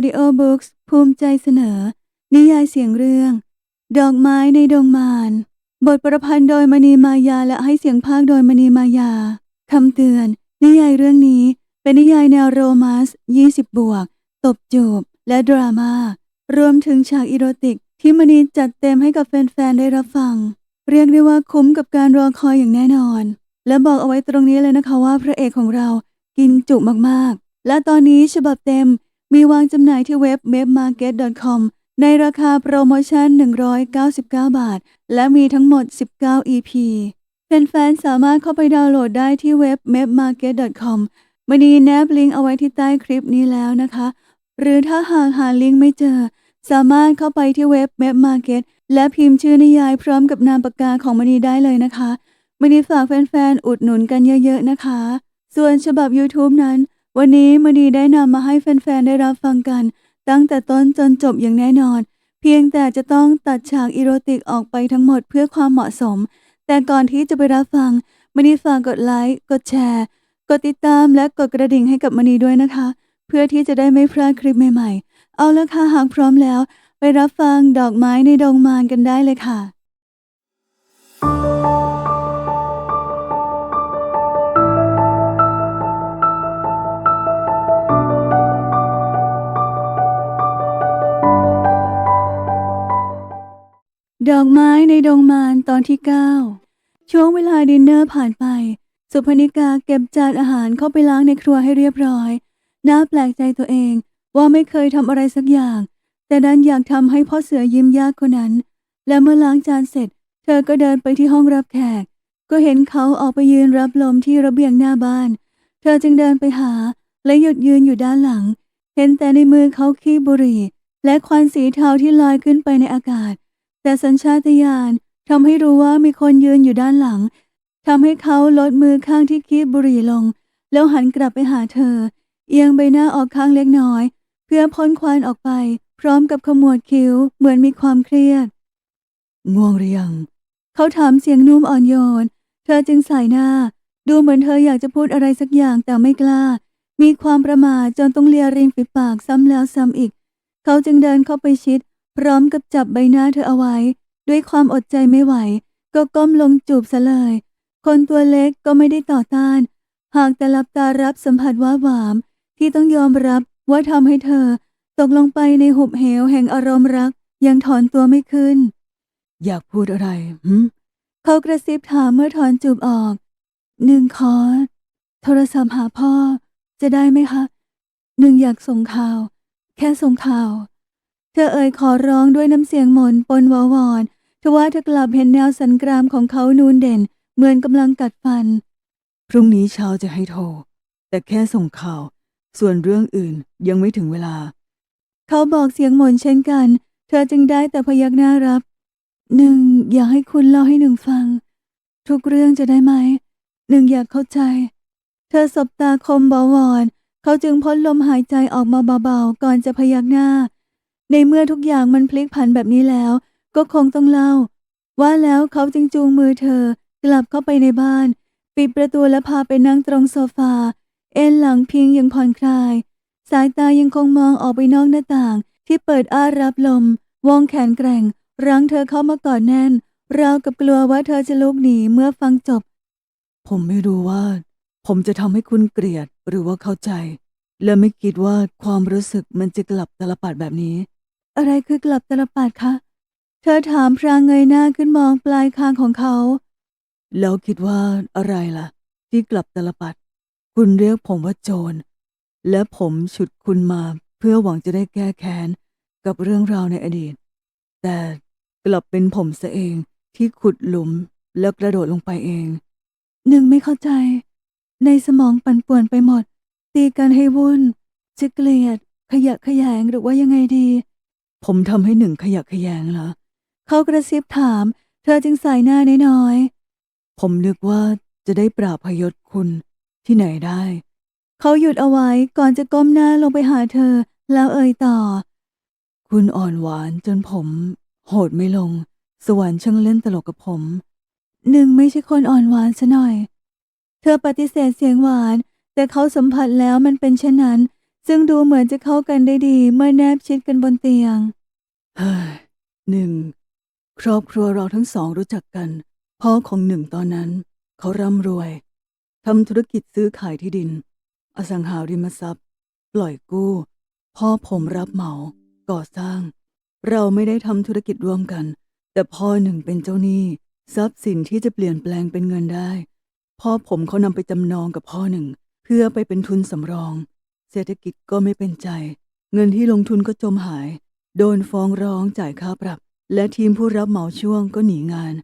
มณีมายาออดิโอบุ๊กภูมิใจเสนอ นิยายเสียงเรื่อง ดอกไม้ในดงมารบทประพันธ์โดยมณีมายาและให้เสียงภาคโดยมณีมายา คำเตือน นิยายเรื่องนี้เป็นนิยายแนวโรมนส์20 บวก ตบจูบ และดรามา่ารวมถึงฉากอีโรติก ที่มณีจัดเต็มให้กับแฟนๆ ได้รับฟัง เรียกได้ว่าคุ้มกับการรอคอยอย่างแน่นอน และบอกเอาไว้ตรงนี้เลยนะคะว่าพระเอกของเรากินจุมากๆ และตอนนี้ฉบับเต็ม มีวางจำหน่ายที่เว็บ mapmarket.com ในราคาโปรโมชั่น 199 บาท และมีทั้งหมด 19 EP แฟนๆ สามารถเข้าไปดาวน์โหลดได้ที่เว็บ mapmarket.com มณีแนบลิงก์เอาไว้ที่ใต้คลิปนี้แล้วนะคะ หรือถ้าหากหาลิงก์ไม่เจอ สามารถเข้าไปที่เว็บ mapmarket และพิมพ์ชื่อนิยายพร้อมกับนามปากกาของมณีได้เลยนะคะมณีฝากแฟนๆ อุดหนุนกันเยอะๆนะคะ ส่วนฉบับ YouTube นั้น วันนี้มณีได้นำมาให้แฟนๆ ได้รับฟังกัน ตั้งแต่ต้นจนจบอย่างแน่นอน เพียงแต่จะต้องตัดฉากอีโรติกออกไปทั้งหมดเพื่อความเหมาะสม แต่ก่อนที่จะไปรับฟังมณีฝากกดไลค์กดแชร์ กดติดตามและกดกระดิ่งให้กับมณีด้วยนะคะ เพื่อที่จะได้ไม่พลาดคลิปใหม่ๆ เอาละค่ะหากพร้อมแล้ว ไปรับฟังดอกไม้ในดงมารกันได้เลยค่ะ ไม้ในดงมารตอนที่9ช่วงเวลาดินเนอร์ผ่านไป สุพนิกาเก็บจานอาหารเข้าไปล้างในครัวให้เรียบร้อย น่าแปลกใจตัวเองว่าไม่เคยทำอะไรสักอย่าง แต่ดันอยากทำให้พ่อเสือยิ้มยากคนนั้น และเมื่อล้างจานเสร็จ เธอก็เดินไปที่ห้องรับแขก ก็เห็นเขาออกไปยืนรับลมที่ระเบียงหน้าบ้าน เธอจึงเดินไปหาและหยุดยืนอยู่ด้านหลัง เห็นแต่ในมือเขาขี้บุหรี่ และควันสีเทาที่ลอยขึ้นไปในอากาศ แต่สัญชาตญาณทำให้รู้ว่ามีคนยืนอยู่ด้านหลังทำให้เขาลดมือข้างที่คีบบุหรี่ลง แล้วหันกลับไปหาเธอ เอียงใบหน้าออกข้างเล็กน้อย เพื่อพ้นควันออกไป พร้อมกับขมวดคิ้วเหมือนมีความเครียด ง่วงหรือยัง เขาถามเสียงนุ่มอ่อนโยน เธอจึงสายหน้า ดูเหมือนเธออยากจะพูดอะไรสักอย่างแต่ไม่กล้า มีความประหมาจนต้องเลียริมฝีปากซ้ำแล้วซ้ำอีก เขาจึงเดินเข้าไปชิด พร้อมกับจับใบหน้าเธอเอาไว้ ด้วยความอดใจไม่ไหว ก็ก้มลงจูบซะเลย คนตัวเล็กก็ไม่ได้ต่อต้าน หากแต่หลับตารับสัมผัสว่าหวาม ที่ต้องยอมรับว่าทำให้เธอ ตกลงไปในหุบเหวแห่งอารมณ์รักยังถอนตัวไม่ขึ้น อยากพูดอะไรหืมเขากระซิบถามเมื่อถอนจูบออก หนึ่งขอโทรศัพท์หาพ่อ จะได้ไหมคะ หนึ่งอยากส่งข่าว แค่ส่งข่าว เธอเอ่ยขอร้องด้วยน้ำเสียงหม่นปนวาวอนทว่าเธอกลับเห็นแนวสันกรามของเขานูนเด่น เหมือนกำลังกัดฟัน พรุ่งนี้เช้าจะให้โทร แต่แค่ส่งข่าว ส่วนเรื่องอื่นยังไม่ถึงเวลา เขาบอกเสียงหม่นเช่นกัน เธอจึงได้แต่พยักหน้ารับหนึ่งอยากให้คุณเล่าให้หนึ่งฟัง ทุกเรื่องจะได้ไหมหนึ่งอยากเข้าใจ เธอสบตาคมเบาวอนเขาจึงพ้นลมหายใจออกมาเบาๆ ก่อนจะพยักหน้า ในเมื่อทุกอย่างมันพลิกผันแบบนี้แล้ว ก็คงต้องเล่า ว่าแล้วเขาจึงจูงมือเธอ กลับเข้าไปในบ้าน ปิดประตูและพาไปนั่งตรงโซฟา เอนหลังพิงยังผ่อนคลาย สายตายังคงมองออกไปนอกหน้าต่าง ที่เปิดอ้ารับลม วงแขนแกร่ง รั้งเธอเข้ามากอดแน่น ราวกับกลัวว่าเธอจะลุกหนีเมื่อฟังจบ ผมไม่รู้ว่า ผมจะทำให้คุณเกลียดหรือว่าเข้าใจ และไม่คิดว่าความรู้สึกมันจะกลับตลปัดแบบนี้ อะไรคือกลับตลปัดคะ เธอถามพรางเงยหน้าขึ้นมองปลายคางของเขา แล้วคิดว่าอะไรล่ะ ที่กลับตลปัด คุณเรียกผมว่าโจร และผมฉุดคุณมาเพื่อหวังจะได้แก้แค้นกับเรื่องราวในอดีต แต่กลับเป็นผมซะเองที่ขุดหลุมแล้วกระโดดลงไปเอง หนึ่งไม่เข้าใจ ในสมองปั่นป่วนไปหมด ตีกันให้วุ่นจะเกลียด ขยะขยงหรือว่ายังไงดี ผมทำให้หนึ่งขยะแขยงเหรอเขากระซิบถาม เธอจึงสายหน้าน้อยๆ ผมนึกว่าจะได้ปราบพยศคุณที่ไหนได้ เขาหยุดเอาไว้ก่อนจะก้มหน้าลงไปหาเธอ แล้วเอ่ยต่อ คุณอ่อนหวานจนผม โหดไม่ลง สวรรค์ช่างเล่นตลกกับผม หนึ่งไม่ใช่คนอ่อนหวานซะหน่อย เธอปฏิเสธเสียงหวาน แต่เขาสัมผัสแล้วมันเป็นเช่นนั้น ซึ่งดูเหมือนจะเข้ากันได้ดีเมื่อแนบชิดกันบนเตียง เฮ้ยหนึ่งครอบครัวเราทั้งสองรู้จักกัน พ่อของหนึ่งตอนนั้น เขาร่ำรวยทำธุรกิจซื้อขายที่ดิน อสังหาริมทรัพย์ ปล่อยกู้ พ่อผมรับเหมา ก่อสร้าง เราไม่ได้ทำธุรกิจร่วมกัน แต่พ่อหนึ่งเป็นเจ้าหนี้ ทรัพย์สินที่จะเปลี่ยนแปลงเป็นเงินได้ พ่อผมเขานำไปจำนองกับพ่อหนึ่ง เพื่อไปเป็นทุนสำรอง เศรษฐกิจก็ไม่เป็นใจ เงินที่ลงทุนก็จมหาย โดนฟ้องร้องจ่ายค่าปรับ และทีมผู้รับเหมาช่วงก็หนีงาน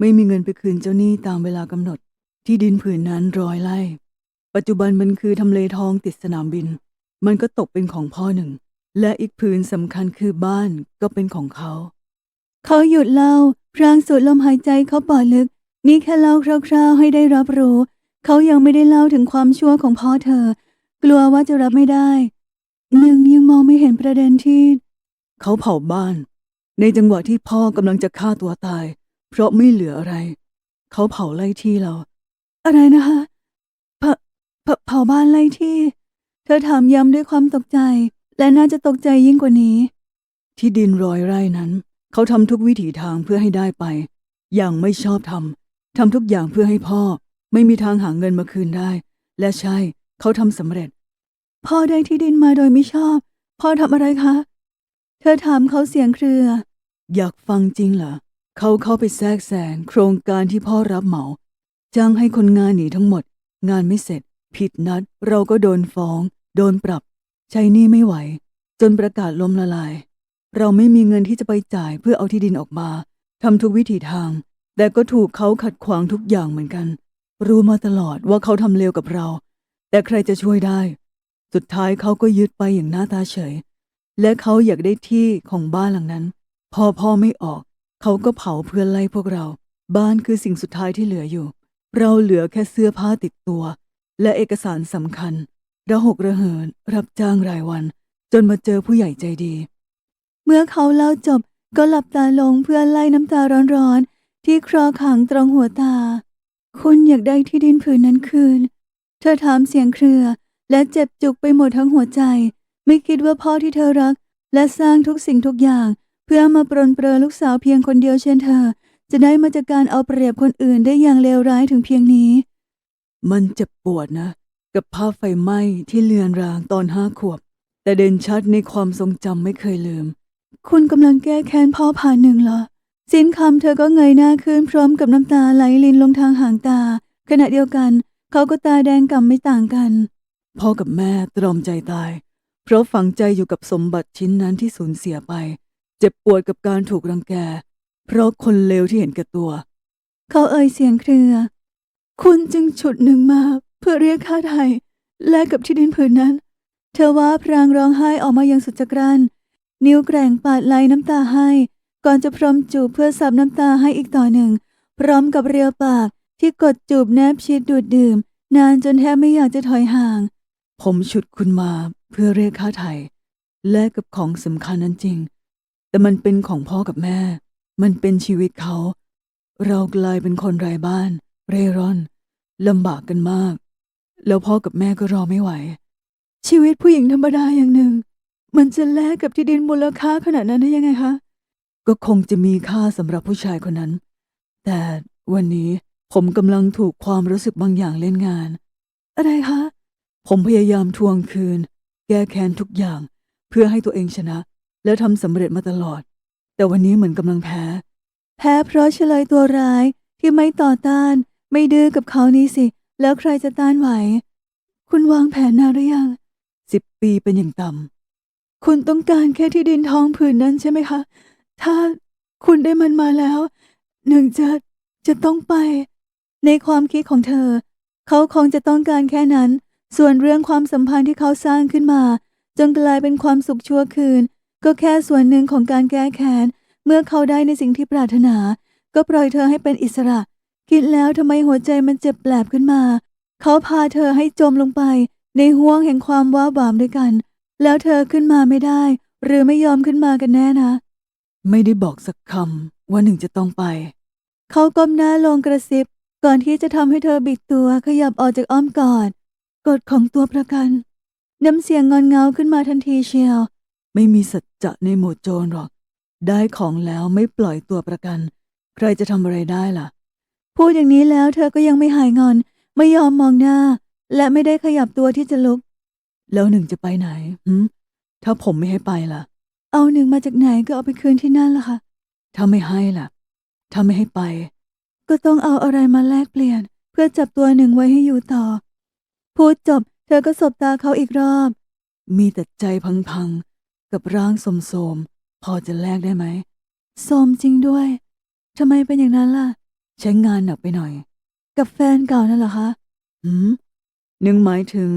ไม่มีเงินไปคืนเจ้าหนี้ตามเวลากำหนด ที่ดินผืนนั้นร้อยไร่ ปัจจุบันมันคือทำเลทองติดสนามบิน มันก็ตกเป็นของพ่อหนึ่ง และอีกผืนสำคัญคือบ้านก็เป็นของเขา เขาหยุดเล่าพรางสูดลมหายใจเขาปอดลึก นี่แค่เล่าคร่าวๆให้ได้รับรู้ เขายังไม่ได้เล่าถึงความชั่วของพ่อเธอ กลัวว่าจะรับไม่ได้ หนึ่งยังมองไม่เห็นประเด็นที่ เขาเผาบ้าน ในจังหวะที่พ่อกำลังจะฆ่าตัวตาย เพราะไม่เหลืออะไร เขาเผาไล่ที่เรา อะไรนะคะเผาเผาบ้านไล่ที่ เธอถามย้ำด้วยความตกใจ และน่าจะตกใจยิ่งกว่านี้ ที่ดินรอยไร่นั้น เขาทำทุกวิถีทางเพื่อให้ได้ไป อย่างไม่ชอบทำทำทุกอย่างเพื่อให้พ่อ ไม่มีทางหาเงินมาคืนได้ และใช่ เขาทำสำเร็จ พ่อได้ที่ดินมาโดยไม่ชอบ พ่อทำอะไรคะ เธอถามเขาเสียงเครือ อยากฟังจริงเหรอ เขาเข้าไปแทรกแซงโครงการที่พ่อรับเหมา จ้างให้คนงานหนีทั้งหมด งานไม่เสร็จ ผิดนัด เราก็โดนฟ้อง โดนปรับ ใช้นี้ไม่ไหว จนประกาศล้มละลาย เราไม่มีเงินที่จะไปจ่ายเพื่อเอาที่ดินออกมาทำทุกวิถีทาง แต่ก็ถูกเขาขัดขวางทุกอย่างเหมือนกัน รู้มาตลอดว่าเขาทำเลวกับเรา แต่ใครจะช่วยได้ สุดท้ายเขาก็ยึดไปอย่างหน้าตาเฉย และเขาอยากได้ที่ของบ้านหลังนั้น พอพ่อไม่ออก เขาก็เผาเพื่อไล่พวกเรา บ้านคือสิ่งสุดท้ายที่เหลืออยู่ เราเหลือแค่เสื้อผ้าติดตัว และเอกสารสำคัญระหกระเหินรับจ้างรายวัน จนมาเจอผู้ใหญ่ใจดี เมื่อเขาเล่าจบก็หลับตาลงเพื่อไล่น้ำตาร้อนๆที่คลอขังตรงหัวตา คุณอยากได้ที่ดินผืนนั้นคืน เธอถามเสียงเครือ และเจ็บจุกไปหมดทั้งหัวใจ ไม่คิดว่าพ่อที่เธอรัก และสร้างทุกสิ่งทุกอย่าง เพื่อมาปรนเปรอลูกสาวเพียงคนเดียวเช่นเธอ จะได้มาจากการเอาเปรียบคนอื่นได้อย่างเลวร้ายถึงเพียงนี้ มันเจ็บปวดนะ กับภาพไฟไหม้ที่เลือนรางตอนห้าขวบ แต่เด่นชัดในความทรงจำไม่เคยลืม คุณกำลังแก้แค้นพ่อผ่านหนึ่งเหรอสิ้นคำเธอก็เงยหน้าขึ้นพร้อมกับน้ำตาไหลลินลงทางหางตา ขณะเดียวกัน เขาก็ตาแดงกำไม่ต่างกัน พ่อกับแม่ตรอมใจตาย เพราะฝังใจอยู่กับสมบัติชิ้นนั้นที่สูญเสียไป เจ็บปวดกับการถูกรังแก เพราะคนเลวที่เห็นแก่ตัว เขาเอ่ยเสียงเครือ คุณจึงฉุดหนึ่งมาเพื่อเรียกค่าไถ่แลกกับที่ดินผืนนั้น เธอว่าพรางร้องไห้ออกมาอย่างสุดจะกรันนิ้วแกร่งปาดไหลน้ำตาให้ ก่อนจะพรมจูบเพื่อซับน้ำตาให้อีกต่อหนึ่ง พร้อมกับเรียวปาก ที่กดจูบแนบชิดดูดดื่ม นานจนแทบไม่อยากจะถอยห่าง ผมฉุดคุณมาเพื่อเรียกค่าไถ่แลกกับของสำคัญนั้นจริง แต่มันเป็นของพ่อกับแม่ มันเป็นชีวิตเขา เรากลายเป็นคนไร้บ้าน เร่ร่อนลำบากกันมาก แล้วพ่อกับแม่ก็รอไม่ไหว ชีวิตผู้หญิงธรรมดาอย่างหนึ่ง มันจะแลกกับที่ดินมูลค่าขนาดนั้นได้ยังไงคะ ก็คงจะมีค่าสำหรับผู้ชายคนนั้น แต่วันนี้ ผมกำลังถูกความรู้สึกบางอย่างเล่นงาน อะไรคะ ผมพยายามทวงคืน แก้แค้นทุกอย่าง เพื่อให้ตัวเองชนะ และทำสำเร็จมาตลอด แต่วันนี้เหมือนกำลังแพ้ แพ้เพราะเฉลยตัวร้ายที่ไม่ต่อต้าน ไม่ดื้อกับเขานี้สิ แล้วใครจะต้านไหว คุณวางแผนนานหรือยังสิบปีเป็นอย่างต่ำคุณต้องการแค่ที่ดินทองผืนนั้นใช่ไหมคะ ถ้าคุณได้มันมาแล้ว หนึ่งจะจะต้องไป ในความคิดของเธอ เขาคงจะต้องการแค่นั้น ส่วนเรื่องความสัมพันธ์ที่เขาสร้างขึ้นมา จนกลายเป็นความสุขชั่วคืน ก็แค่ส่วนหนึ่งของการแก้แค้น เมื่อเขาได้ในสิ่งที่ปรารถนา ก็ปล่อยเธอให้เป็นอิสระ คิดแล้วทำไมหัวใจมันเจ็บแปลบขึ้นมา เขาพาเธอให้จมลงไป ในห่วงแห่งความว้าบามด้วยกัน แล้วเธอขึ้นมาไม่ได้ หรือไม่ยอมขึ้นมากันแน่นะ ไม่ได้บอกสักคำว่าหนึ่งจะต้องไป เขาก้มหน้าลงกระซิบ ก่อนที่จะทำให้เธอบิดตัวขยับออกจากอ้อมกอดกฎของตัวประกัน น้ำเสียงงอนเงาขึ้นมาทันทีเชียว ไม่มีสัจจะในหมู่โจรหรอก ได้ของแล้วไม่ปล่อยตัวประกัน ใครจะทำอะไรได้ล่ะ พูดอย่างนี้แล้วเธอก็ยังไม่หายงอน ไม่ยอมมองหน้า และไม่ได้ขยับตัวที่จะลุก แล้วหนึ่งจะไปไหนหืมถ้าผมไม่ให้ไปล่ะ เอาหนึ่งมาจากไหนก็เอาไปคืนที่นั่นล่ะค่ะถ้าไม่ให้ล่ะ ถ้าไม่ให้ไป ก็ต้องเอาอะไรมาแลกเปลี่ยน เพื่อจับตัวหนึ่งไว้ให้อยู่ต่อ พูดจบ เธอก็สบตาเขาอีกรอบ มีแต่ใจพังๆ กับร่างโสมๆ พอจะแลกได้ไหมโสมจริงด้วยทำไมเป็นอย่างนั้นล่ะ ใช้งานหนักไปหน่อย กับแฟนเก่านั่นเหรอคะหืมหนึ่งหมายถึง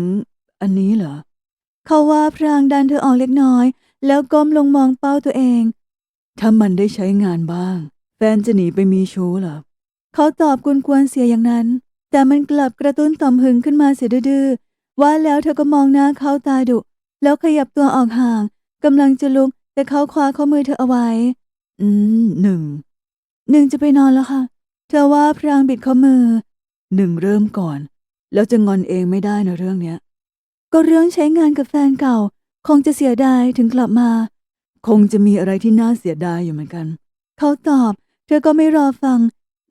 อันนี้เหรอเขาว่าพรางดันเธอออกเล็กน้อย แล้วก้มลงมองเป้าตัวเองถ้ามันได้ใช้งานบ้าง แฟนจะหนีไปมีชู้เหรอ เขาตอบกวนๆเสียอย่างนั้น แต่มันกลับกระตุ้นต่อมหึงขึ้นมาเสียดื้อๆว่าแล้วเธอก็มองหน้าเขาตาดุ แล้วขยับตัวออกห่างกำลังจะลุก แต่เขาคว้าข้อมือเธอเอาไว้ อืมหนึ่งหนึ่งจะไปนอนแล้วค่ะ เธอว่าพรางบิดข้อมือหนึ่งเริ่มก่อน แล้วจะงอนเองไม่ได้นะเรื่องเนี้ย ก็เรื่องใช้งานกับแฟนเก่า คงจะเสียดายถึงกลับมา คงจะมีอะไรที่น่าเสียดายอยู่เหมือนกัน เขาตอบ เธอก็ไม่รอฟัง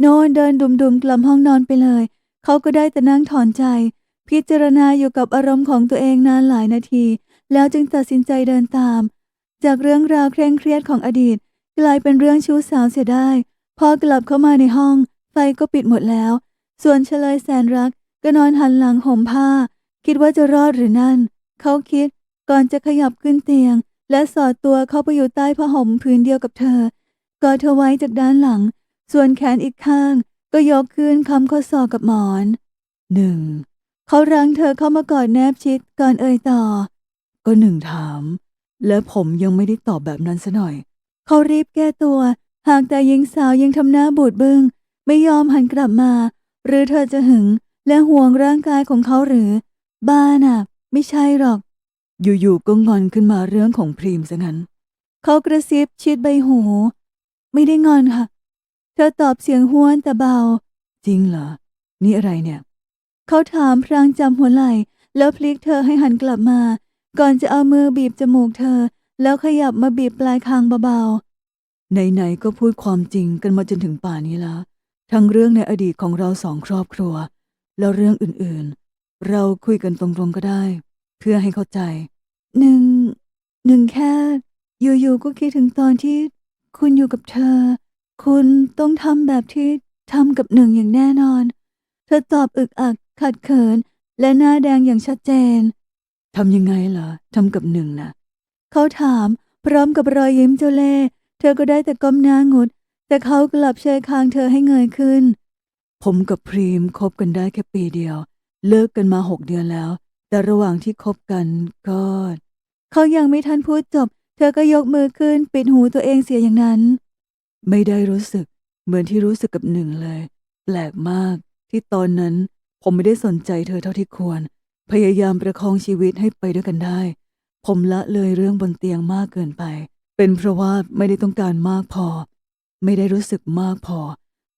โนนเดินดุมๆกลับห้องนอนไปเลย เขาก็ได้แต่นั่งถอนใจ พิจารณาอยู่กับอารมณ์ของตัวเองนานหลายนาที แล้วจึงตัดสินใจเดินตาม จากเรื่องราวเคร่งเครียดของอดีต กลายเป็นเรื่องชู้สาวเสียได้ พอกลับเข้ามาในห้อง ไฟก็ปิดหมดแล้ว ส่วนเฉลยแสนรักก็นอนหันหลังห่มผ้า คิดว่าจะรอดหรือนั่น เขาคิดก่อนจะขยับขึ้นเตียง และสอดตัวเข้าไปอยู่ใต้ผ้าห่มพื้นเดียวกับเธอกอดเธอไว้จากด้านหลัง ส่วนแขนอีกข้างก็ยกขึ้นคำข้อศอกกับหมอนหนึ่งเขารั้งเธอเข้ามากอดแนบชิดก่อนเอ่ยต่อ ก็หนึ่งถาม และผมยังไม่ได้ตอบแบบนั้นซะหน่อย เขารีบแก้ตัว หากแต่หญิงสาวยังทำหน้าบูดบึง้งไม่ยอมหันกลับมา หรือเธอจะหึงและห่วงร่างกายของเขาหรือ บ้าน่ะ ไม่ใช่หรอก อยู่ๆก็งอนขึ้นมาเรื่องของพรีมซะงั้น เขากระซิบชิดใบหู ไม่ได้งอนค่ะเธอตอบเสียงห้วนแต่เบา จริงเหรอ นี่อะไรเนี่ย เขาถามพรางจำหัวไหล่ แล้วพลิกเธอให้หันกลับมา ก่อนจะเอามือบีบจมูกเธอ แล้วขยับมาบีบปลายคางเบาๆไหนๆก็พูดความจริงกันมาจนถึงป่านนี้แล้ว ทั้งเรื่องในอดีตของเราสองครอบครัว แล้วเรื่องอื่นๆ เราคุยกันตรงๆก็ได้ เพื่อให้เข้าใจ หนึ่ง หนึ่งแค่ อยู่ๆก็คิดถึงตอนที่ คุณอยู่กับเธอ คุณต้องทำแบบที่ทำกับหนึ่งอย่างแน่นอน เธอตอบอึกอักขัดเขิน และหน้าแดงอย่างชัดเจนทำยังไงล่ะทำกับหนึ่งนะเขาถามพร้อมกับรอยยิ้มเจ้าเล่ห์เธอก็ได้แต่ก้มหน้างดแต่เขากลับเชยคางเธอให้เงยขึ้น ผมกับพรีมคบกันได้แค่ปีเดียว เลิกกันมาหกเดือนแล้ว แต่ระหว่างที่คบกันก็เขายังไม่ทันพูดจบ เธอก็ยกมือขึ้นปิดหูตัวเองเสียอย่างนั้น ไม่ได้รู้สึกเหมือนที่รู้สึกกับหนึ่งเลย แปลกมาก ที่ตอนนั้นผมไม่ได้สนใจเธอเท่าที่ควร พยายามประคองชีวิตให้ไปด้วยกันได้ ผมละเลยเรื่องบนเตียงมากเกินไป เป็นเพราะว่าไม่ได้ต้องการมากพอ ไม่ได้รู้สึกมากพอ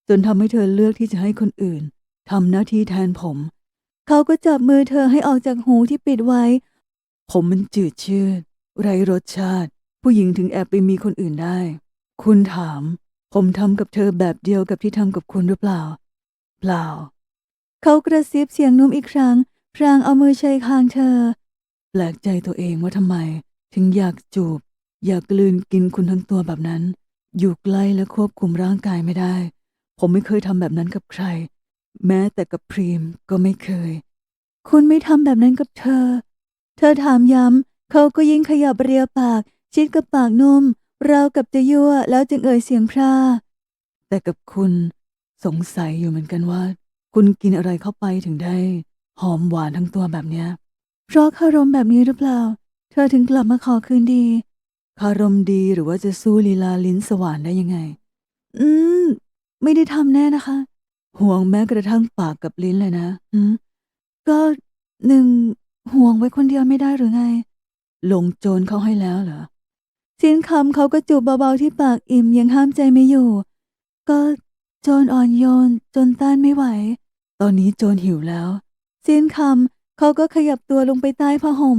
จนทำให้เธอเลือกที่จะให้คนอื่นทำหน้าที่แทนผม เขาก็จับมือเธอให้ออกจากหูที่ปิดไว้ ผมมันจืดชืด ไรรสชาติ ผู้หญิงถึงแอบไปมีคนอื่นได้ คุณถาม ผมทำกับเธอแบบเดียวกับที่ทำกับคุณหรือเปล่า เปล่า เขากระซิบเสียงนุ่มอีกครั้ง พรางเอามือชัยคางเธอ แปลกใจตัวเองว่าทำไม ถึงอยากจูบ อยากกลืนกินคุณทั้งตัวแบบนั้น อยู่ใกล้และควบคุมร่างกายไม่ได้ ผมไม่เคยทำแบบนั้นกับใคร แม้แต่กับพรีมก็ไม่เคย คุณไม่ทำแบบนั้นกับเธอ เธอถามย้ำเขาก็ยิ่งขยับเรียวปาก ชิดกับปากนุ่ม เรากับจะยั่วแล้วจึงเอ่ยเสียงพร่าแต่กับคุณสงสัยอยู่เหมือนกันว่า คุณกินอะไรเข้าไปถึงได้ หอมหวานทั้งตัวแบบเนี้ย เพราะคารมแบบนี้หรือเปล่า เธอถึงกลับมาขอคืนดี คารมดีหรือว่าจะสู้ลีลาลิ้นสว่านได้ยังไง อืม ไม่ได้ทำแน่นะคะ ห่วงแม้กระทั่งปากกับลิ้นเลยนะอืมก็หนึ่งห่วงไว้คนเดียวไม่ได้หรือไง ลงโจรเขาให้แล้วเหรอ สิ้นคำเขาก็จูบเบาๆที่ปากอิ่มยังห้ามใจไม่อยู่ ก็โจรอ่อนโยนจนต้านไม่ไหว ตอนนี้โจรหิวแล้ว สิ้นคำเขาก็ขยับตัวลงไปใต้ผ้าห่ม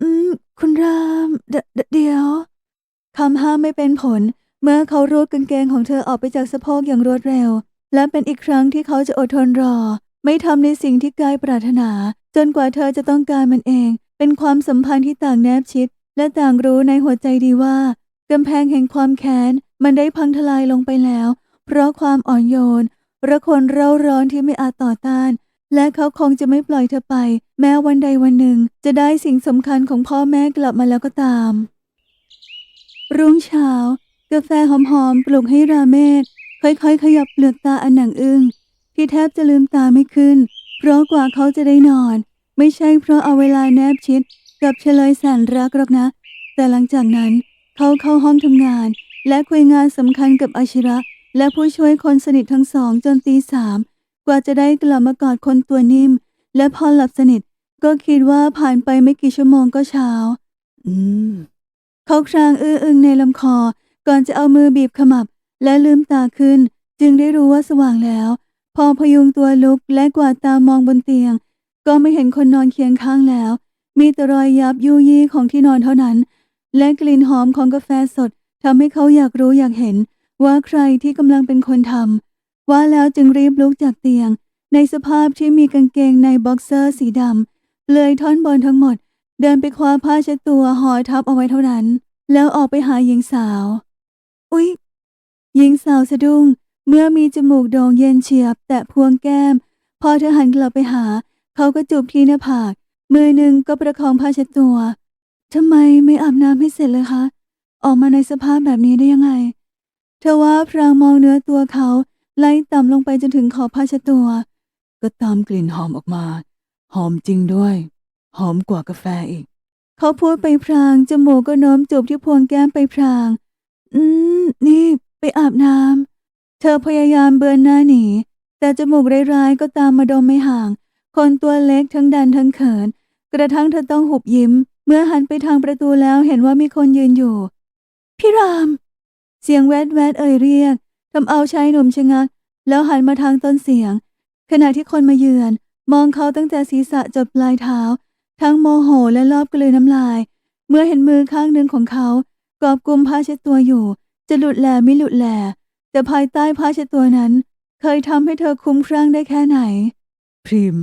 อืม คุณรามเดเดเดี๋ยวคำห้ามไม่เป็นผล เมื่อเขารูดกางเกงของเธอออกไปจากสะโพกอย่างรวดเร็ว และเป็นอีกครั้งที่เขาจะอดทนรอ ไม่ทำในสิ่งที่กายปรารถนา จนกว่าเธอจะต้องการมันเอง เป็นความสัมพันธ์ที่ต่างแนบชิด และต่างรู้ในหัวใจดีว่ากำแพงแห่งความแค้นมันได้พังทลายลงไปแล้ว เพราะความอ่อนโยนระคนเร่าร้อนที่ไม่อาจต่อต้าน และเขาคงจะไม่ปล่อยเธอไป แม้วันใดวันหนึ่ง จะได้สิ่งสำคัญของพ่อแม่กลับมาแล้วก็ตาม รุ่งเช้า กาแฟหอมๆปลุกให้ราเมศค่อยๆ ขยับเปลือกตาอันหนังอึ้งที่แทบจะลืมตาไม่ขึ้น เพราะกว่าเขาจะได้นอน ไม่ใช่เพราะเอาเวลาแนบชิด กับเฉลยแสนรักหรอกนะ แต่หลังจากนั้นเขาเข้าห้องทำงาน และคุยงานสำคัญกับอาชิระ และผู้ช่วยคนสนิททั้งสองจนตีสามกว่าจะได้กลับมากอดคนตัวนิ่ม และพอหลับสนิท ก็คิดว่าผ่านไปไม่กี่ชั่วโมงก็เช้า อืม เขาครางอื้ออึงในลำคอ ก่อนจะเอามือบีบขมับ และลืมตาขึ้น จึงได้รู้ว่าสว่างแล้ว พอพยุงตัวลุกและกวาดตามองบนเตียง ก็ไม่เห็นคนนอนเคียงข้างแล้ว มีแต่รอยยับยุยี่ของที่นอนเท่านั้น และกลิ่นหอมของกาแฟสดทำให้เขาอยากรู้อยากเห็น ว่าใครที่กำลังเป็นคนทำว่าแล้วจึงรีบลุกจากเตียง ในสภาพที่มีกางเกงในบ็อกเซอร์สีดำเลยท่อนบนทั้งหมด เดินไปคว้าผ้าเช็ดตัวห่อทับเอาไว้เท่านั้น แล้วออกไปหาหญิงสาว อุ๊ยหญิงสาวสะดุ้ง เมื่อมีจมูกโด่งเย็นเฉียบ แตะพวงแก้ม พอเธอหันกลับไปหา เขาก็จูบที่หน้าผาก มือหนึ่งก็ประคองผ้าเช็ดตัวทำไมไม่อาบน้ำให้เสร็จเลยคะ ออกมาในสภาพแบบนี้ได้ยังไง เธอว่าพรางมองเนื้อตัวเขาไล่ต่ำลงไปจนถึงขอบผ้าเช็ดตัว ก็ตามกลิ่นหอมออกมา หอมจริงด้วย หอมกว่ากาแฟอีก เขาพูดไปพรางจมูกก็โน้มจูบที่พวงแก้มไปพราง อืม นี่ไปอาบน้ำ เธอพยายามเบือนหน้าหนี แต่จมูกร้ายๆก็ตามมาดมไม่ห่าง คนตัวเล็กทั้งดันทั้งเขิน กระทั่งเธอต้องหุบยิ้ม เมื่อหันไปทางประตูแล้วเห็นว่ามีคนยืนอยู่ พี่ราม เสียงแวดแวดเอ่ยเรียกทำเอาชายหนุ่มชะงัก แล้วหันมาทางต้นเสียง ขณะที่คนมาเยือน มองเขาตั้งแต่ศีรษะจดปลายเท้า ทั้งโมโหและรอบกลืนน้ำลาย เมื่อเห็นมือข้างหนึ่งของเขากอบกุมผ้าเช็ดตัวอยู่ จะหลุดแหลไม่หลุดแหลแต่ภายใต้ผ้าเช็ดตัวนั้น เคยทำให้เธอคุ้มครั่งได้แค่ไหน พริม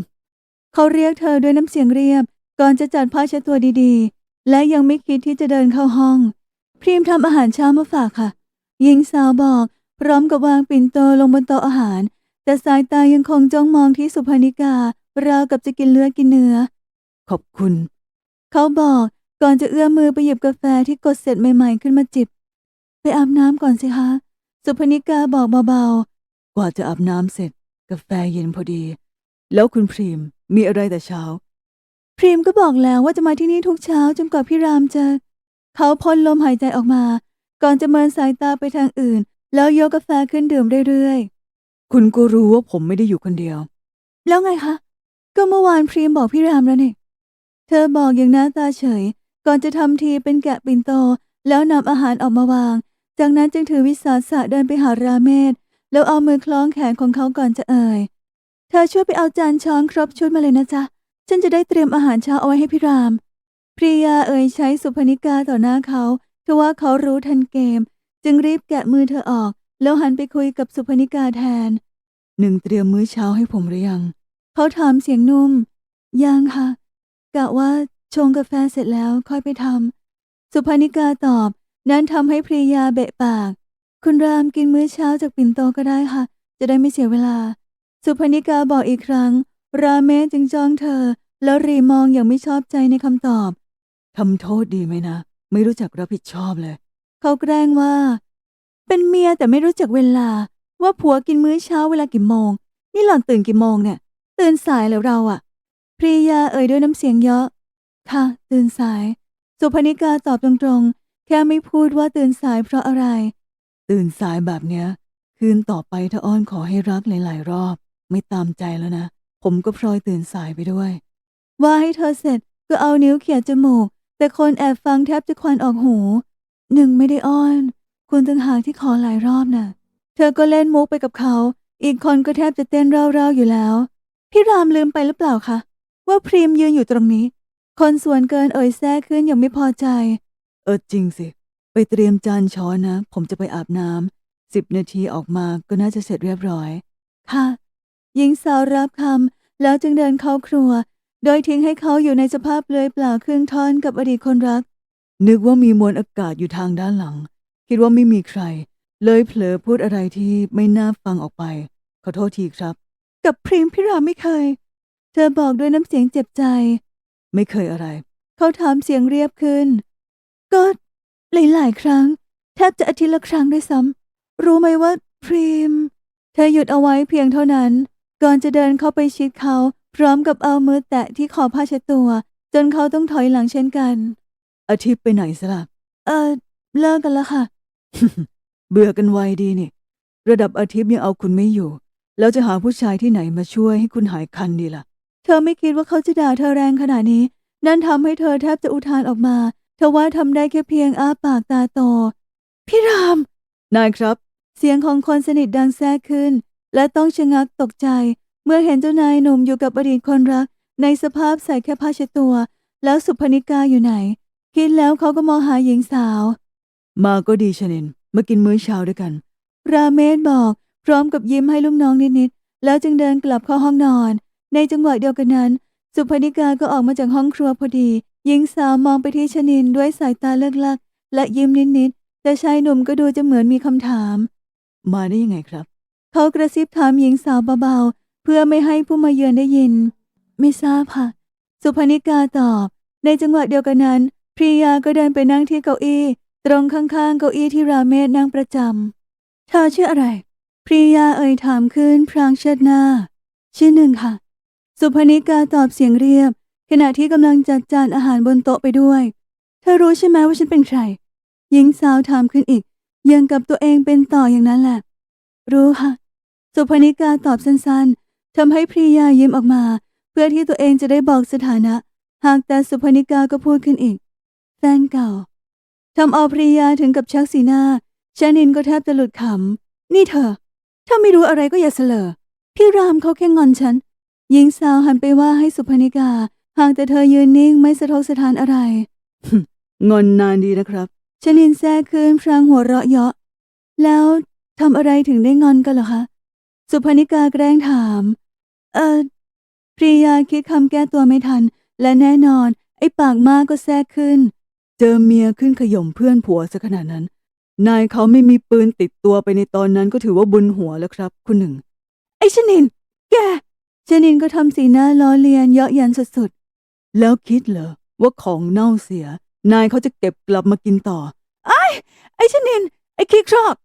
เขาเรียกเธอด้วยน้ำเสียงเรียบ ก่อนจะจัดผ้าเช็ดตัวดีๆ และยังไม่คิดที่จะเดินเข้าห้อง พริมทำอาหารเช้ามาฝากค่ะ หญิงสาวบอก พร้อมกับวางปิ่นโตลงบนโต๊ะอาหาร แต่สายตายังคงจ้องมองที่สุภนิการาวกับจะกินเลือดกินเนื้อ ขอบคุณ เขาบอกก่อนจะเอื้อมมือไปหยิบกาแฟที่กดเสร็จใหม่ๆขึ้นมาจิบ ไปอาบน้ำก่อนสิคะ สุพนิกาบอกเบาๆ กว่าจะอาบน้ำเสร็จ กาแฟเย็นพอดี แล้วคุณพรีมมีอะไรแต่เช้า พรีมก็บอกแล้วว่าจะมาที่นี่ทุกเช้าจนกว่าพี่รามจะ เขาพ่นลมหายใจออกมา ก่อนจะเมินสายตาไปทางอื่น แล้วยกกาแฟขึ้นดื่มเรื่อยๆ คุณก็รู้ว่าผมไม่ได้อยู่คนเดียว แล้วไงคะ ก็เมื่อวานพรีมบอกพี่รามแล้วนี่ เธอบอกอย่างหน้าตาเฉย ก่อนจะทำทีเป็นแกะปิ่นโต แล้วนำอาหารออกมาวาง จากนั้นจึงถือวิสาสะเดินไปหาราเมศแล้วเอามือคล้องแขนของเขาก่อนจะเอ่ย เธอช่วยไปเอาจานช้อนครบชุดมาเลยนะจ๊ะ ฉันจะได้เตรียมอาหารเช้าเอาไว้ให้พี่ราม พริยาเอ่ยใช้สุพนิกาต่อหน้าเขาทว่าเขารู้ทันเกม จึงรีบแกะมือเธอออก แล้วหันไปคุยกับสุพนิกาแทน หนึ่งเตรียมมื้อเช้าให้ผมหรือยัง เขาถามเสียงนุ่ม ยังค่ะ กะว่าชงกาแฟเสร็จแล้วค่อยไปทำสุพนิกาตอบ นั้นทำให้พริยาเบะปาก คุณรามกินมื้อเช้าจากปิ่นโตก็ได้ค่ะ จะได้ไม่เสียเวลา สุพนิกาบอกอีกครั้ง ราเมศจึงจ้องเธอ แล้วรีมองอย่างไม่ชอบใจในคำตอบทำโทษดีไหมนะ ไม่รู้จักรับผิดชอบเลย เขาแกล้งว่า เป็นเมียแต่ไม่รู้จักเวลา ว่าผัวกินมื้อเช้าเวลากี่โมง นี่หล่อนตื่นกี่โมงเนี่ย ตื่นสายแล้วเราอะพริยาเอ่ยด้วยน้ำเสียงเยาะค่ะ ตื่นสาย สุพนิกาตอบตรงๆ แค่ไม่พูดว่าตื่นสายเพราะอะไร ตื่นสายแบบเนี้ย คืนต่อไปถ้าอ้อนขอให้รักหลายๆ รอบ ไม่ตามใจแล้วนะ ผมก็พลอยตื่นสายไปด้วย ว่าให้เธอเสร็จก็เอานิ้วเขี่ยจมูก แต่คนแอบฟังแทบจะควันออกหู หนึ่งไม่ได้อ้อน คุณต่างหากที่ขอหลายรอบน่ะ เธอก็เล่นมุกไปกับเขา อีกคนก็แทบจะเต้นเร่าๆอยู่แล้ว พี่รามลืมไปหรือเปล่าคะว่าพรีมยืนอยู่ตรงนี้ คนส่วนเกินเอ่ยแทรกขึ้นอย่างไม่พอใจ เออจริงสิ ไปเตรียมจานช้อนนะ ผมจะไปอาบน้ำสิบนาทีออกมาก็น่าจะเสร็จเรียบร้อย ค่ะ หญิงสาวรับคำแล้วจึงเดินเข้าครัว โดยทิ้งให้เขาอยู่ในสภาพเปลือยเปล่าครึ่งท่อนกับอดีตคนรัก นึกว่ามีมวลอากาศอยู่ทางด้านหลัง คิดว่าไม่มีใคร เลยเผลอพูดอะไรที่ไม่น่าฟังออกไป ขอโทษทีครับ กับพริมพิรามไม่เคย เธอบอกด้วยน้ำเสียงเจ็บใจ ไม่เคยอะไร เขาถามเสียงเรียบขึ้น ก็หลายๆครั้ง แทบจะอาทิตย์ละครั้งด้วยซ้ำรู้ไหมว่าพริมเธอหยุดเอาไว้เพียงเท่านั้น ก่อนจะเดินเข้าไปชิดเขา พร้อมกับเอามือแตะที่ขอบผ้าเช็ดตัว จนเขาต้องถอยหลังเช่นกัน อาทิตย์ไปไหนซะล่ะเออเลิกกันแล้วค่ะ เบื่อกันไวดีนี่ ระดับอาทิตย์ยังเอาคุณไม่อยู่ แล้วจะหาผู้ชายที่ไหนมาช่วยให้คุณหายคันดีล่ะ เธอไม่คิดว่าเขาจะด่าเธอแรงขนาดนี้ นั่นทำให้เธอแทบจะอุทานออกมาเธอว่าทำได้แค่เพียงอ้าปากตาโตพี่รามนายครับ เสียงของคนสนิทดังแทรกขึ้น และต้องชะงักตกใจ เมื่อเห็นเจ้านายหนุ่มอยู่กับอดีตคนรัก ในสภาพใส่แค่ผ้าเช็ดตัว แล้วสุพนิกาอยู่ไหน คิดแล้วเขาก็มองหาหญิงสาว มาก็ดีชนินมากินมื้อเช้าด้วยกัน ราเมศบอก พร้อมกับยิ้มให้ลูกน้องนิดๆแล้วจึงเดินกลับเข้าห้องนอน ในจังหวะเดียวกันนั้น สุพนิกาก็ออกมาจากห้องครัวพอดี หญิงสาวมองไปที่ชนินด้วยสายตาเลิกลักและยิ้มนิดๆแต่ชายหนุ่มก็ดูจะเหมือนมีคำถาม มาได้ยังไงครับ เขากระซิบถามหญิงสาวเบาๆ เพื่อไม่ให้ผู้มาเยือนได้ยิน ไม่ทราบค่ะ สุพนิกาตอบ ในจังหวะเดียวกันนั้น พริยาก็เดินไปนั่งที่เก้าอี้ ตรงข้างๆ เก้าอี้ที่ราเมศนั่งประจำเธอชื่ออะไร พริยาเอ่ยถามขึ้นพรางเชิดหน้า ชื่อหนึ่งค่ะ สุพนิกาตอบเสียงเรียบ ขณะที่กำลังจัดจานอาหารบนโต๊ะไปด้วย เธอรู้ใช่ไหมว่าฉันเป็นใคร หญิงสาวถามขึ้นอีกยังกับตัวเองเป็นต่ออย่างนั้นแหละ รู้ค่ะ สุพนิกาตอบสั้นๆทำให้พริยายิ้มออกมา เพื่อที่ตัวเองจะได้บอกสถานะ หากแต่สุพนิกาก็พูดขึ้นอีก แฟนเก่าทำเอาพริยาถึงกับชักสีหน้าชานินก็แทบจะหลุดขำ นี่เธอ ถ้าไม่รู้อะไรก็อย่าเสลอ พี่รามเขาแค่งอนฉัน หญิงสาวหันไปว่าให้สุพนิกา หากแต่เธอยืนนิ่งไม่สะทกสะทานอะไร งอนนานดีนะครับชนินแทรกคืนพรางหัวเราะเยาะ แล้ว ทำอะไรถึงได้งอนกันเหรอคะ สุพนิกาแกล้งถาม เออปริยาคิดคำแก้ตัวไม่ทัน และแน่นอน ไอ้ปากมากก็แทรกขึ้น เจอเมียขึ้นขย่มเพื่อนผัวซะขนาดนั้น นายเขาไม่มีปืนติดตัวไปในตอนนั้นก็ถือว่าบุญหัวแล้วครับ คุณหนึ่ง ไอ้ชนิน แกชนินก็ทำสีหน้าล้อเลียนเยาะเยันสุดๆ แล้วคิดเหรอว่าของเน่าเสีย นายเขาจะเก็บกลับมากินต่อ ไอ้ไอ้ชนิน ไอ้ขี้ครอก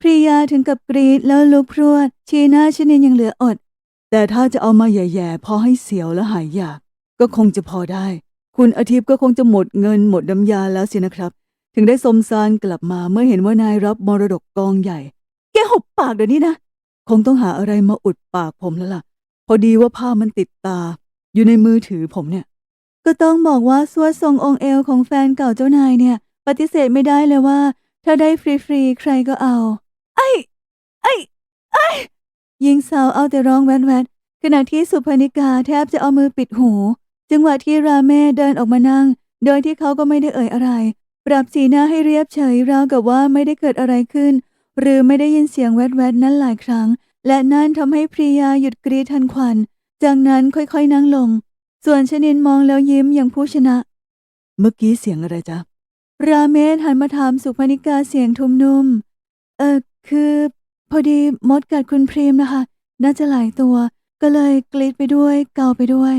พริยาถึงกับกรีดแล้วลุกพรวด ชีหน้าชนินยังเหลืออด แต่ถ้าจะเอามาแย่ๆพอให้เสียวและหายอยาก ก็คงจะพอได้ คุณอาทิตย์ก็คงจะหมดเงินหมดน้ำยาแล้วสินะครับ ถึงได้สมซานกลับมาเมื่อเห็นว่านายรับมรดกกองใหญ่ แกหุบปากเดี๋ยวนี้นะ คงต้องหาอะไรมาอุดปากผมแล้วล่ะ พอดีว่าผ้ามันติดตา อยู่ในมือถือผมเนี่ย ก็ต้องบอกว่าสวดทรงองค์เอวของแฟนเก่าเจ้านายเนี่ย ปฏิเสธไม่ได้เลยว่า ถ้าได้ฟรีๆใครก็เอา ไอ้ไอ้ไอ้หญิงสาวเอาแต่ร้องแวดแวดขณะที่สุพนิกาแทบจะเอามือปิดหู จังหวะที่ราเม่เดินออกมานั่ง โดยที่เขาก็ไม่ได้เอ่ยอะไร ปรับสีหน้าให้เรียบเฉยราวกับว่าไม่ได้เกิดอะไรขึ้น หรือไม่ได้ยินเสียงแวดแวดนั้นหลายครั้ง และนั่นทำให้พริยาหยุดกรีดทันควัน จากนั้นค่อยๆนั่งลง ส่วนชนินมองแล้วยิ้มอย่างผู้ชนะ เมื่อกี้เสียงอะไรจ๊ะราเมศหันมาถามสุพนิกาเสียงทุ้มนุ่ม เออ คือพอดีมดกัดคุณพรีมนะคะ น่าจะหลายตัว ก็เลยกรีดไปด้วยเกาไปด้วย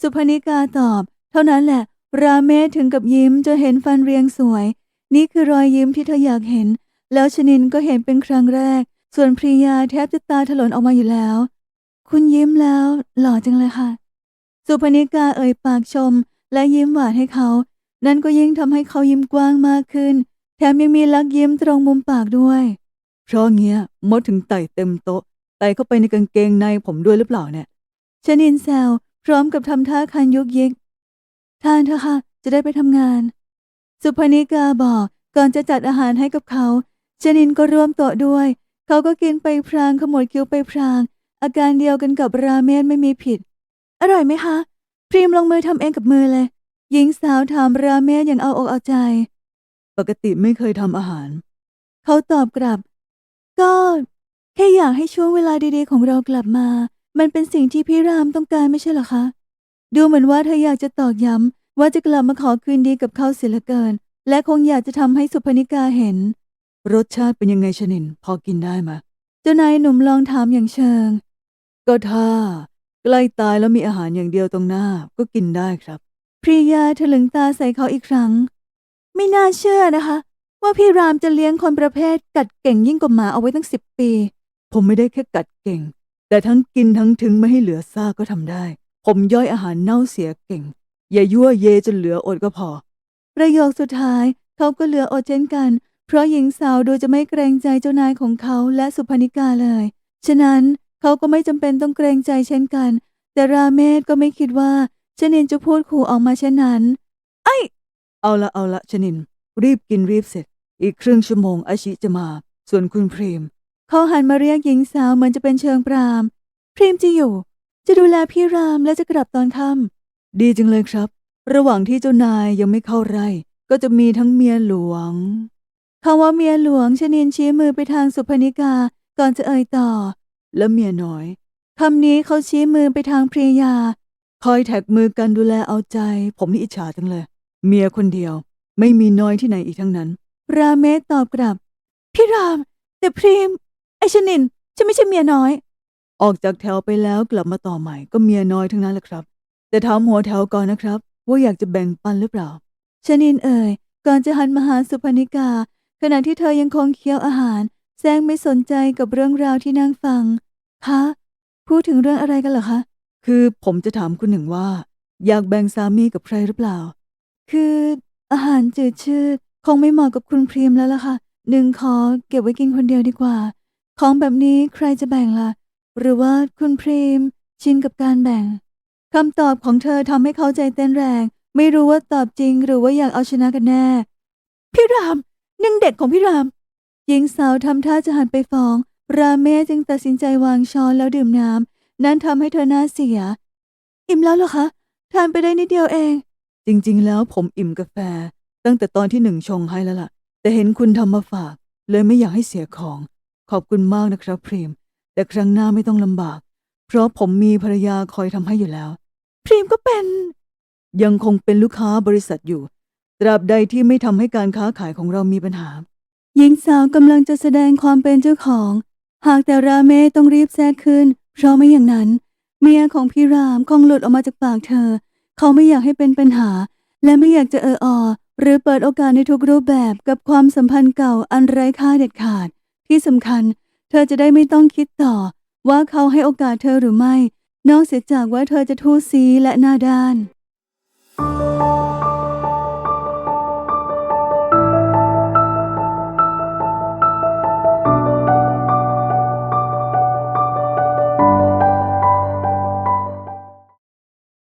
สุพนิกาตอบ เท่านั้นแหละ ราเมศถึงกับยิ้มจนเห็นฟันเรียงสวย นี่คือรอยยิ้มที่เธออยากเห็น แล้วชนินก็เห็นเป็นครั้งแรก ส่วนพริยาแทบจะตาถลนออกมาอยู่แล้ว คุณยิ้มแล้ว หล่อจังเลยค่ะ สุพนิกาเอ่ยปากชม และยิ้มหวานให้เขา นั่นก็ยิ่งทำให้เขายิ้มกว้างมากขึ้น แถมยังมีลักยิ้มตรงมุมปากด้วย เพราะเงี้ยมดถึงไต่เต็มโต๊ะไต่เข้าไปในกางเกงในผมด้วยหรือเปล่าเนี่ยชนินแซวพร้อมกับทำท่าคันยุกยิกทานเถอะค่ะ จะได้ไปทำงาน สุพนิกาบอกก่อนจะจัดอาหารให้กับเขาชนินก็ร่วมโต๊ะด้วย เขาก็กินไปพรางขมวดคิ้วไปพราง อาการเดียวกันกับราเมนไม่มีผิด อร่อยไหมคะ พรีมลงมือทำเองกับมือเลย หญิงสาวถามราเมศอย่างเอาอกเอาใจ ปกติไม่เคยทำอาหาร เขาตอบกลับ ก็แค่อยากให้ช่วงเวลาดีๆ ของเรากลับมา มันเป็นสิ่งที่พี่รามต้องการไม่ใช่เหรอคะ ดูเหมือนว่าเธออยากจะตอกย้ำว่าจะกลับมาขอคืนดีกับเขาเสียเหลือเกิน และคงอยากจะทำให้สุพนิกาเห็น รสชาติเป็นยังไงชนิน พอกินได้ไหมเจ้านายหนุ่มลองถามอย่างเชิง ก็ถ้า ใกล้ตายแล้วมีอาหารอย่างเดียวตรงหน้าก็กินได้ครับ พริยาถลึงตาใส่เขาอีกครั้ง ไม่น่าเชื่อนะคะ ว่าพี่รามจะเลี้ยงคนประเภทกัดเก่งยิ่งกว่าหมาเอาไว้ตั้งสิบปี ผมไม่ได้แค่กัดเก่ง แต่ทั้งกินทั้งถึงไม่ให้เหลือซากก็ทำได้ ผมย่อยอาหารเน่าเสียเก่ง อย่ายั่วเยจนเหลืออดก็พอ ประโยคสุดท้ายเขาก็เหลืออดเช่นกัน เพราะหญิงสาวดูจะไม่เกรงใจเจ้านายของเขาและสุพนิกาเลย ฉะนั้นเขาก็ไม่จำเป็นต้องเกรงใจเช่นกัน แต่ราเมศก็ไม่คิดว่าชนินจะพูดขู่ออกมาเช่นนั้น ไอ้เอาละเอาละชนิน รีบกินรีบเสร็จ อีกครึ่งชั่วโมงอาชิจะมา ส่วนคุณพรีมเขาหันมาเรียกหญิงสาวเหมือนจะเป็นเชิงปราม พรีมจะอยู่ จะดูแลพี่รามและจะกลับตอนค่ำดีจังเลยครับ ระหว่างที่เจ้านายยังไม่เข้าไร่ ก็จะมีทั้งเมียหลวงคำว่าเมียหลวงชนินชี้มือไปทางสุพนิกาก่อนจะเอ่ยต่อ และเมียน้อยคำนี้เขาชี้มือไปทางพริยา คอยแท็กมือกันดูแลเอาใจ ผมนี่อิจฉาจังเลย เมียคนเดียว ไม่มีน้อยที่ไหนอีกทั้งนั้น ราเมศตอบกลับ พี่ราม แต่พรีม ไอชนิน ฉันไม่ใช่เมียน้อย ออกจากแถวไปแล้วกลับมาต่อใหม่ก็เมียน้อยทั้งนั้นแหละครับ แต่ถามหัวแถวก่อนนะครับ ว่าอยากจะแบ่งปันหรือเปล่า ชนินเอ่ย ก่อนจะหันมาหาสุพนิกา ขณะที่เธอยังคงเคี้ยวอาหารแซงไม่สนใจกับเรื่องราวที่นั่งฟัง คะ พูดถึงเรื่องอะไรกันเหรอคะ คือผมจะถามคุณหนึ่งว่า อยากแบ่งสามีกับใครหรือเปล่า คืออาหารจืดชืด คงไม่เหมาะกับคุณพรีมแล้วล่ะค่ะหนึ่งขอเก็บไว้กินคนเดียวดีกว่า ของแบบนี้ใครจะแบ่งล่ะ หรือว่าคุณพรีมชินกับการแบ่งคำตอบของเธอทำให้เขาใจเต้นแรง ไม่รู้ว่าตอบจริงหรือว่าอยากเอาชนะกันแน่ พี่รามหนึ่งเด็กของพี่รามหญิงสาวทำท่าจะหันไปฟ้อง ราเมจึงตัดสินใจวางช้อนแล้วดื่มน้ำนั่นทำให้เธอหน้าเสีย อิ่มแล้วเหรอคะ ทานไปได้นิดเดียวเอง จริงๆ แล้วผมอิ่มกาแฟ ตั้งแต่ตอนที่หนึ่งชงให้แล้วล่ะ แต่เห็นคุณทำมาฝาก เลยไม่อยากให้เสียของ ขอบคุณมากนะครับพรีม แต่ครั้งหน้าไม่ต้องลำบาก เพราะผมมีภรรยาคอยทำให้อยู่แล้ว พรีมก็เป็น ยังคงเป็นลูกค้าบริษัทอยู่ ตราบใดที่ไม่ทำให้การค้าขายของเรามีปัญหา หญิงสาวกำลังจะแสดงความเป็นเจ้าของ หากแต่ราเมต้องรีบแทรกขึ้น เพราะไม่อย่างนั้น เมียของพี่รามคงหลุดออกมาจากปากเธอ เขาไม่อยากให้เป็นปัญหา และไม่อยากจะเอออ หรือเปิดโอกาสในทุกรูปแบบกับความสัมพันธ์เก่าอันไร้ค่าเด็ดขาด ที่สำคัญ เธอจะได้ไม่ต้องคิดต่อ ว่าเขาให้โอกาสเธอหรือไม่ นอกเสียจากว่าเธอจะทู่ซีและหน้าด้าน